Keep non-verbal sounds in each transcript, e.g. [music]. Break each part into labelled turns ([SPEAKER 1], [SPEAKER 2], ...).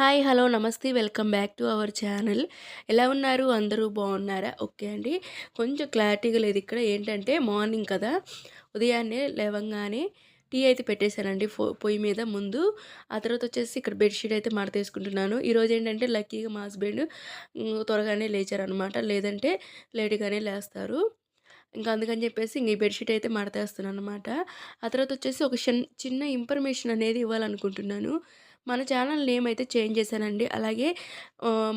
[SPEAKER 1] Hi hello నమస్తే welcome back to our channel. ఎలా ఉన్నారు? అందరూ బాగున్నారా? ఓకే అండి. కొంచెం క్లారిటీగా లేదు ఇక్కడ. ఏంటంటే మార్నింగ్ కదా. ఉదయాన్నే లేవంగానే టీ అయితే పెట్టేశానండి ఫో పొయ్యి మీద ముందు. ఆ తర్వాత వచ్చేసి ఇక్కడ బెడ్షీట్ అయితే మడత ఈరోజు ఏంటంటే లక్కీగా మా హస్బెండ్ త్వరగానే లేచారనమాట లేదంటే లేట్గానే లేస్తారు. ఇంకా అందుకని చెప్పేసి ఇంక ఈ బెడ్షీట్ అయితే మడతేస్తున్నాను అనమాట ఆ తర్వాత వచ్చేసి ఒక చిన్న ఇన్ఫర్మేషన్ అనేది ఇవ్వాలనుకుంటున్నాను. మన ఛానల్ నేమ్ అయితే చేంజ్ చేశానండి. అలాగే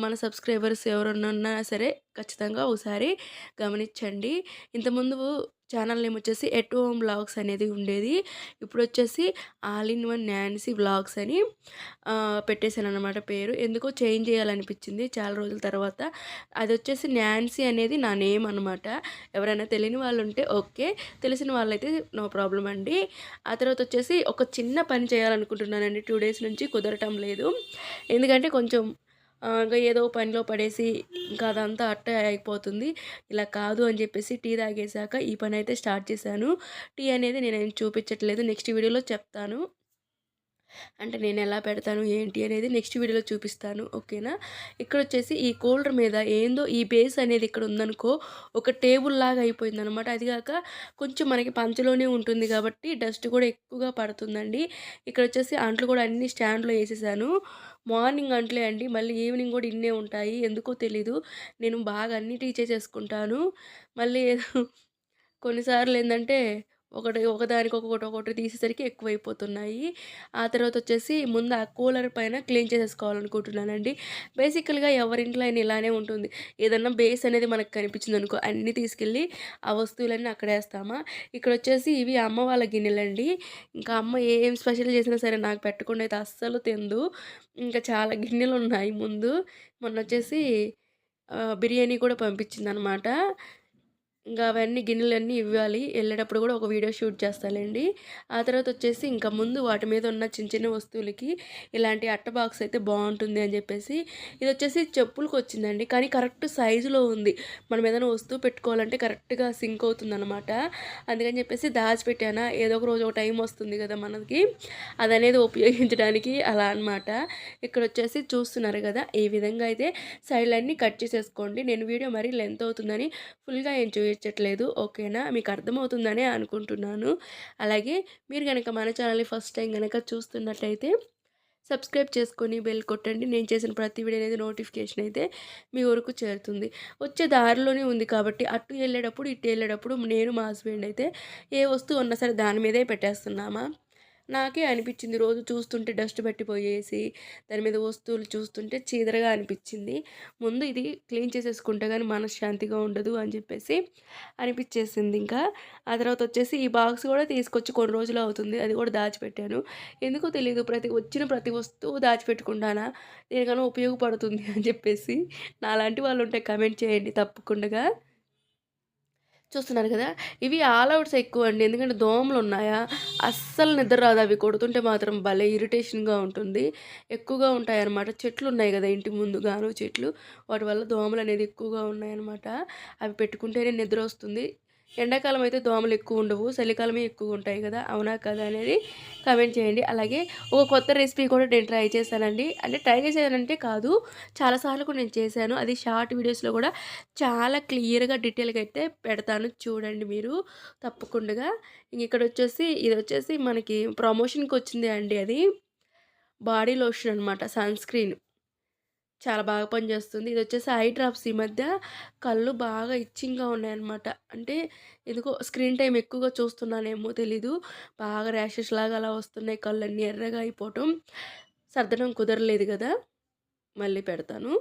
[SPEAKER 1] మన సబ్స్క్రైబర్స్ ఎవరన్నా సరే ఖచ్చితంగా ఒకసారి గమనించండి. ఇంతకుముందు ఛానల్ నేమ్ వచ్చేసి ఎట్ హోమ్ వ్లాగ్స్ అనేది ఉండేది. ఇప్పుడు వచ్చేసి all in one Nancy vlogs అని పెట్టేశాను అనమాట పేరు. ఎందుకో చేంజ్ చేయాలనిపించింది చాలా రోజుల తర్వాత. అది వచ్చేసి న్యాన్సీ అనేది నా నేమ్ అనమాట ఎవరైనా తెలియని వాళ్ళు ఉంటే ఓకే తెలిసిన వాళ్ళైతే నో ప్రాబ్లం అండి. ఆ తర్వాత వచ్చేసి ఒక చిన్న పని చేయాలనుకుంటున్నానండి. టూ డేస్ నుంచి కుదరటం లేదు. ఎందుకంటే కొంచెం ఇంకా ఏదో పనిలో పడేసి ఇంకా అదంతా అట్టే అయిపోతుంది. ఇలా కాదు అని చెప్పేసి టీ తాగేసాక ఈ పని అయితే స్టార్ట్ చేశాను. టీ అనేది నేను చూపించట్లేదు. నెక్స్ట్ వీడియోలో చెప్తాను. అంటే నేను ఎలా పెడతాను ఏంటి అనేది నెక్స్ట్ వీడియోలో చూపిస్తాను. ఓకేనా? ఇక్కడ వచ్చేసి ఈ కూలర్ మీద ఏందో ఈ బేస్ అనేది ఇక్కడ ఉందనుకో ఒక టేబుల్ లాగా అయిపోయింది అనమాట అది కాక కొంచెం మనకి పంచలోనే ఉంటుంది కాబట్టి డస్ట్ కూడా ఎక్కువగా పడుతుందండి. ఇక్కడ వచ్చేసి అంట్లు కూడా అన్ని స్టాండ్లో వేసేసాను. మార్నింగ్ అంటలే అండి. మళ్ళీ ఈవినింగ్ కూడా ఇన్నే ఉంటాయి. ఎందుకో తెలీదు. నేను బాగా అన్ని టీచర్ చేసుకుంటాను. మళ్ళీ కొన్నిసార్లు ఏంటంటే ఒకటి ఒకదానికి ఒక్కొక్కటి ఒకటి తీసేసరికి ఎక్కువైపోతున్నాయి. ఆ తర్వాత వచ్చేసి ముందు ఆ కూలర్ పైన క్లీన్ చేసేసుకోవాలనుకుంటున్నానండి. బేసికల్గా ఎవరింట్లో అయినా ఇలానే ఉంటుంది. ఏదన్నా బేస్ అనేది మనకు కనిపించింది అనుకో అన్నీ తీసుకెళ్ళి ఆ వస్తువులన్నీ అక్కడ వేస్తామా? ఇక్కడ వచ్చేసి ఇవి అమ్మ వాళ్ళ గిన్నెలండి. ఇంకా అమ్మ ఏం స్పెషల్ చేసినా సరే నాకు పెట్టకుండా అయితే అస్సలు తిందు. ఇంకా చాలా గిన్నెలు ఉన్నాయి ముందు. మొన్న వచ్చేసి బిర్యానీ కూడా పంపించింది అనమాట ఇంకా అవన్నీ గిన్నెలన్నీ ఇవ్వాలి. వెళ్ళేటప్పుడు కూడా ఒక వీడియో షూట్ చేస్తానండి. ఆ తర్వాత వచ్చేసి ఇంకా ముందు వాటి మీద ఉన్న చిన్న చిన్న వస్తువులకి ఇలాంటి అట్ట బాక్స్ అయితే బాగుంటుంది అని చెప్పేసి ఇది వచ్చేసి చెప్పులకు వచ్చిందండి. కానీ కరెక్ట్ సైజులో ఉంది. మనం ఏదైనా వస్తువు పెట్టుకోవాలంటే కరెక్ట్గా సింక్ అవుతుంది అనమాట అందుకని చెప్పేసి దాచిపెట్టానా. ఏదో ఒక రోజు ఒక టైం వస్తుంది కదా మనకి. అదనేది ఉపయోగించడానికి అలా అనమాట ఇక్కడ వచ్చేసి చూస్తున్నారు కదా ఈ విధంగా అయితే సైడ్లన్నీ కట్ చేసేసుకోండి. నేను వీడియో మరీ లెంత్ అవుతుందని ఫుల్గా ఏం చేర్చట్లేదు. ఓకేనా? మీకు అర్థమవుతుందనే అనుకుంటున్నాను. అలాగే మీరు కనుక మన ఛానల్ని ఫస్ట్ టైం కనుక చూస్తున్నట్లయితే సబ్స్క్రైబ్ చేసుకొని బెల్ కొట్టండి. నేను చేసిన ప్రతి వీడియో అనేది నోటిఫికేషన్ అయితే మీ వరకు చేరుతుంది. వచ్చే దారిలోనే ఉంది కాబట్టి అటు వెళ్ళేటప్పుడు ఇటు వెళ్ళేటప్పుడు నేను మా హస్బెండ్ అయితే ఏ వస్తువు ఉన్నా సరే దాని మీదే పెట్టేస్తున్నామా? నాకే అనిపించింది రోజు చూస్తుంటే డస్ట్ పట్టిపోయేసి దాని మీద వస్తువులు చూస్తుంటే చీదరగా అనిపించింది. ముందు ఇది క్లీన్ చేసేసుకుంటే కానీ మనశ్శాంతిగా ఉండదు అని చెప్పేసి అనిపించేసింది ఇంకా. ఆ తర్వాత వచ్చేసి ఈ బాక్స్ కూడా తీసుకొచ్చి కొన్ని రోజులు అవుతుంది అది కూడా దాచిపెట్టాను. ఎందుకో తెలియదు ప్రతి వచ్చిన ప్రతి వస్తువు దాచిపెట్టుకుంటానా దేనికైనా ఉపయోగపడుతుంది అని చెప్పేసి. నాలాంటి వాళ్ళు ఉంటే కమెంట్ చేయండి తప్పకుండా. చూస్తున్నారు కదా? ఇవి ఆల్ అవుట్స్ ఎక్కువ అండి. ఎందుకంటే దోమలు ఉన్నాయా? అస్సలు నిద్ర రాదు. అవి కొడుతుంటే మాత్రం భలే ఇరిటేషన్గా ఉంటుంది. ఎక్కువగా ఉంటాయన్నమాట. చెట్లు ఉన్నాయి కదా ఇంటి ముందు గాను చెట్లు. వాటి వల్ల దోమలు అనేది ఎక్కువగా ఉన్నాయన్నమాట. అవి పెట్టుకుంటేనే నిద్ర వస్తుంది. ఎండాకాలం అయితే దోమలు ఎక్కువ ఉండవు చలికాలమే ఎక్కువ ఉంటాయి కదా అవునా కదా అనేది కమెంట్ చేయండి. అలాగే ఒక కొత్త రెసిపీ కూడా నేను ట్రై చేశానండి. అంటే ట్రై చేశానంటే కాదు చాలాసార్లు కూడా నేను చేశాను. అది షార్ట్ వీడియోస్లో కూడా చాలా క్లియర్గా డీటెయిల్గా అయితే పెడతాను చూడండి మీరు తప్పకుండా. ఇక్కడ వచ్చేసి ఇది వచ్చేసి మనకి ప్రమోషన్కి వచ్చింది అండి అది. బాడీ లోషన్ అనమాట సన్ స్క్రీన్ చాలా బాగా పనిచేస్తుంది ఇది వచ్చేసి ఐ డ్రాప్స్ ఈ మధ్య కళ్ళు బాగా ఇచ్చింగ్గా ఉన్నాయన్నమాట. అంటే ఎందుకో స్క్రీన్ టైం ఎక్కువగా చూస్తున్నానేమో తెలీదు. బాగా ర్యాషెస్ లాగా అలా వస్తున్నాయి కళ్ళు అన్నీ ఎర్రగా అయిపోవటం. సర్దడం కుదరలేదు కదా! మళ్ళీ పెడతాను.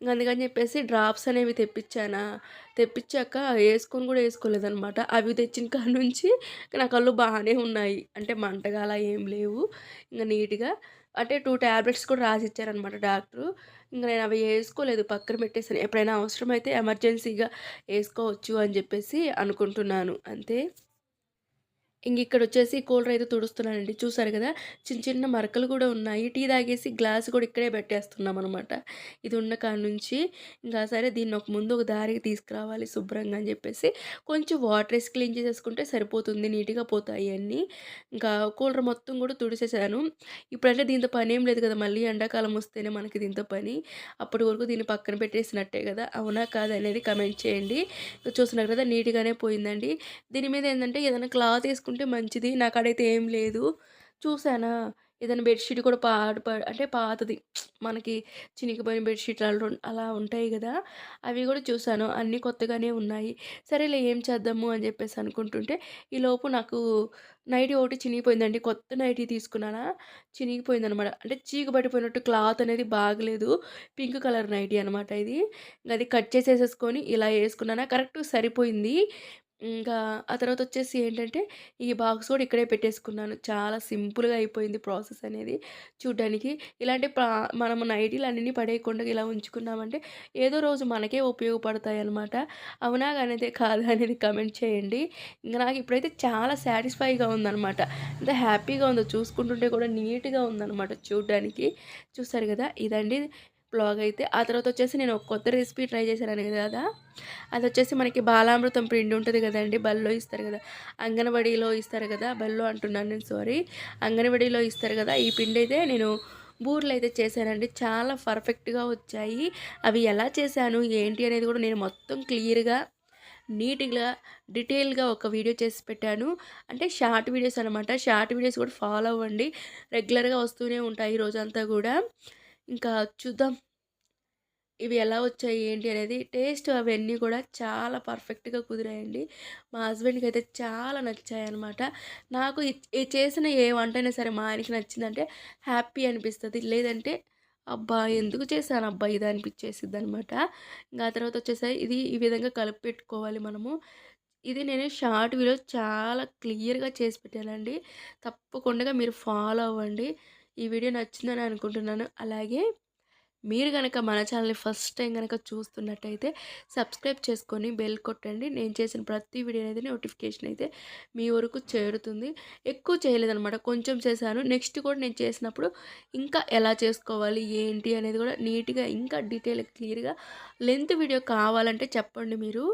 [SPEAKER 1] అందుకని చెప్పేసి డ్రాప్స్ అనేవి తెప్పించానా? తెప్పించాక వేసుకొని కూడా వేసుకోలేదనమాట అవి తెచ్చిన [laughs] కాడ నుంచి నా కళ్ళు బాగానే ఉన్నాయి. అంటే మంటగా అలా ఏం లేవు. ఇంకా నీట్గా అంటే టూ ట్యాబ్లెట్స్ కూడా రాసి ఇచ్చారనమాట డాక్టరు. ఇంకా నేను అవి వేసుకోలేదు పక్కన పెట్టేసాను ఎప్పుడైనా అవసరమైతే ఎమర్జెన్సీగా వేసుకోవచ్చు అని చెప్పేసి అనుకుంటున్నాను. అంతే. ఇంక ఇక్కడొచ్చేసి కూలర్ అయితే తుడుస్తున్నానండి. చూసారు కదా చిన్న చిన్న మరకలు కూడా ఉన్నాయి. టీ తాగేసి గ్లాస్ కూడా ఇక్కడే పెట్టేస్తున్నాం అనమాట ఇది ఉన్న కాడ నుంచి ఇంకా సరే దీన్ని ఒక ముందు ఒక దారికి తీసుకురావాలి శుభ్రంగా అని చెప్పేసి కొంచెం వాటర్ వేసి క్లీన్ చేసేసుకుంటే సరిపోతుంది. నీట్‌గా పోతాయి అన్నీ. ఇంకా కూలర్ మొత్తం కూడా తుడిసేసాను. ఇప్పుడంటే దీంతో పని ఏం లేదు కదా! మళ్ళీ ఎండాకాలం వస్తేనే మనకి దీంతో పని. అప్పటి వరకు దీన్ని పక్కన పెట్టేసినట్టే కదా! అవునా? కాదు అనేది కమెంట్ చేయండి. చూస్తున్నారు కదా! నీట్‌గానే పోయిందండి. దీని మీద ఏంటంటే ఏదైనా క్లాత్ ఏసుకుంటే మంచిది. నాకాడైతే ఏం లేదు. చూసానా? ఏదైనా బెడ్‌షీట్ కూడా పాడు అంటే పాతది. మనకి చినిగిపోయిన బెడ్‌షీట్లు అలా ఉంటాయి కదా అవి కూడా చూశాను అన్నీ కొత్తగానే ఉన్నాయి. సరేలే ఏం చేద్దాము అని చెప్పేసి అనుకుంటుంటే, ఈలోపు నాకు నైటీ ఒకటి చినిగిపోయిందండి. కొత్త నైటీ తీసుకున్నానా, చినిగిపోయిందనమాట. అంటే చీకు పడిపోయినట్టు క్లాత్ అనేది బాగలేదు. పింక్ కలర్ నైటీ అనమాట ఇది. అది కట్ చేసేసేసుకొని ఇలా వేసుకున్నానా కరెక్ట్‌గా సరిపోయింది. ఇంకా ఆ తర్వాత వచ్చేసి ఏంటంటే, ఈ బాక్స్ కూడా ఇక్కడే పెట్టేసుకున్నాను. చాలా సింపుల్‌గా అయిపోయింది ప్రాసెస్ అనేది చూడ్డానికి. ఇలాంటి పా మనము నైటీలన్నీ పడేయకుండా ఇలా ఉంచుకున్నామంటే, ఏదో రోజు మనకే ఉపయోగపడతాయి అనమాట అవునా అనేదే కాదా అనేది కమెంట్ చేయండి. ఇంకా నాకు ఇప్పుడైతే చాలా సాటిస్ఫైగా ఉందనమాట. ఎంత హ్యాపీగా ఉందో చూసుకుంటుంటే కూడా నీట్‌గా ఉందనమాట చూడ్డానికి. చూస్తారు కదా ఇదండి బ్లాగ్ అయితే. ఆ తర్వాత వచ్చేసి నేను ఒక కొత్త రెసిపీ ట్రై చేశాను కదా! అది వచ్చేసి మనకి బాలామృతం పిండి ఉంటుంది కదండి బల్లో ఇస్తారు కదా అంగన్‌వాడీలో ఇస్తారు కదా బల్లో అంటున్నాను నేను సారీ. అంగన్‌వాడీలో ఇస్తారు కదా ఈ పిండి అయితే నేను బూరెలైతే చేశానండి. చాలా పర్ఫెక్ట్‌గా వచ్చాయి. అవి ఎలా చేశాను, ఏంటి అనేది కూడా నేను మొత్తం క్లియర్‌గా, నీట్‌గా, డీటెయిల్‌గా ఒక వీడియో చేసి పెట్టాను. అంటే షార్ట్ వీడియోస్ అనమాట. షార్ట్ వీడియోస్ కూడా ఫాలో అవ్వండి. రెగ్యులర్‌గా వస్తూనే ఉంటాయి రోజంతా కూడా ఇంకా చూద్దాం. ఇవి ఎలా వచ్చాయి ఏంటి అనేది టేస్ట్ అవన్నీ కూడా చాలా పర్ఫెక్ట్‌గా కుదిరాయండి. మా హస్బెండ్కి అయితే చాలా నచ్చాయన్నమాట. నాకు చేసిన ఏ వంట అయినా సరే మా ఆయనకి నచ్చిందంటే హ్యాపీ అనిపిస్తుంది లేదంటే అబ్బా! ఎందుకు చేశానబ్బా ఇది అనిపించేస్తుంది అనమాట ఇంకా ఆ తర్వాత వచ్చేసరి ఇది ఈ విధంగా కలిపి పెట్టుకోవాలి మనము. ఇది నేను షార్ట్ వీడియో చాలా క్లియర్‌గా చేసి పెట్టానండి. తప్పకుండా మీరు ఫాలో అవ్వండి. ఈ వీడియో నచ్చిందని అనుకుంటున్నాను. అలాగే మీరు కనుక మన ఛానల్‌ని ఫస్ట్ టైం కనుక చూస్తున్నట్టయితే సబ్స్క్రైబ్ చేసుకొని బెల్ కొట్టండి. నేను చేసిన ప్రతి వీడియో అనేది నోటిఫికేషన్ అయితే మీ వరకు చేరుతుంది. ఎక్కువ చేయలేదనమాట. కొంచెం చేశాను. నెక్స్ట్ కూడా నేను చేసినప్పుడు ఇంకా ఎలా చేసుకోవాలి, ఏంటి అనేది కూడా నీట్‌గా ఇంకా డీటెయిల్‌గా క్లియర్‌గా లెంత్ వీడియో కావాలంటే చెప్పండి మీరు.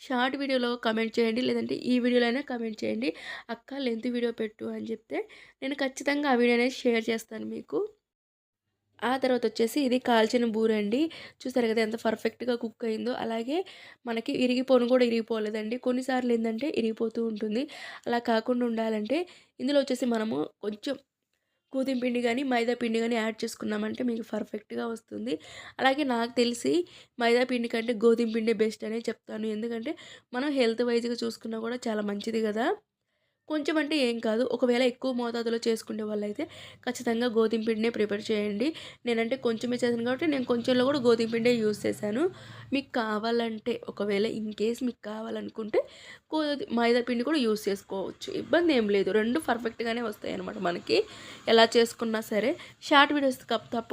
[SPEAKER 1] షార్ట్ వీడియోలో కమెంట్ చేయండి. లేదంటే ఈ వీడియోలోనే కమెంట్ చేయండి. అక్క లెంత్ వీడియో పెట్టు అని చెప్తే నేను ఖచ్చితంగా ఆ వీడియో అనేది షేర్ చేస్తాను మీకు. ఆ తర్వాత వచ్చేసి ఇది కాల్చిన బూరండి. చూసారు కదా ఎంత పర్ఫెక్ట్‌గా కుక్ అయిందో. అలాగే మనకి ఇరిగిపోను కూడా ఇరిగిపోలేదండి. కొన్నిసార్లు ఏంటంటే ఇరిగిపోతూ ఉంటుంది. అలా కాకుండా ఉండాలంటే ఇందులో వచ్చేసి మనము కొంచెం గోధుమ పిండి కానీ మైదా పిండి కానీ యాడ్ చేసుకున్నామంటే మీకు పర్ఫెక్ట్‌గా వస్తుంది. అలాగే నాకు తెలిసి మైదా పిండి కంటే గోధుమ పిండి బెస్ట్ అనే చెప్తాను. ఎందుకంటే మనం హెల్త్ వైజ్గా చూసుకున్నా కూడా చాలా మంచిది కదా కొంచెం అంటే ఏం కాదు. ఒకవేళ ఎక్కువ మోతాదులో చేసుకునే వాళ్ళైతే ఖచ్చితంగా గోధుమ పిండినే ప్రిపేర్ చేయండి. నేనంటే కొంచెమే చేశాను కాబట్టి నేను కొంచెంలో కూడా గోధుమ పిండే యూజ్ చేశాను. మీకు కావాలంటే ఒకవేళ ఇన్ కేస్ మీకు కావాలనుకుంటే గోధు మైదా పిండి కూడా యూజ్ చేసుకోవచ్చు. ఇబ్బంది ఏం లేదు. రెండు పర్ఫెక్ట్‌గానే వస్తాయి అనమాట మనకి. ఎలా చేసుకున్నా సరే. షార్ట్ వీడియోస్ కప్ తప్ప